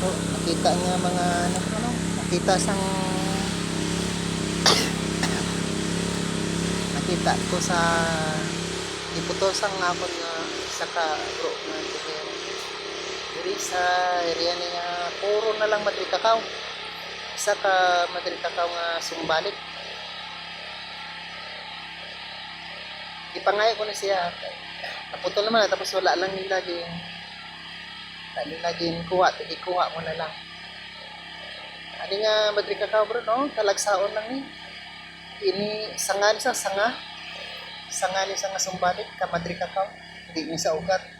po, nakita niya mga ano, ano nakita sang nakita ko sa iputosan nga ako nga isa ka bro nga diri sa area niya puro na lang madri kakao isa ka madri kakao nga sumbalik. Ipangay ko na siya. Naputol naman na, tapos wala lang nila din wala nila din kuha tigi kuha mo na lang ano nga madri kakao bro no? Talagsaon lang ni. Ini sangan sa sanga. Sanga ni sa nga sumbalik ka madri kakao. Hindi ni sa ugat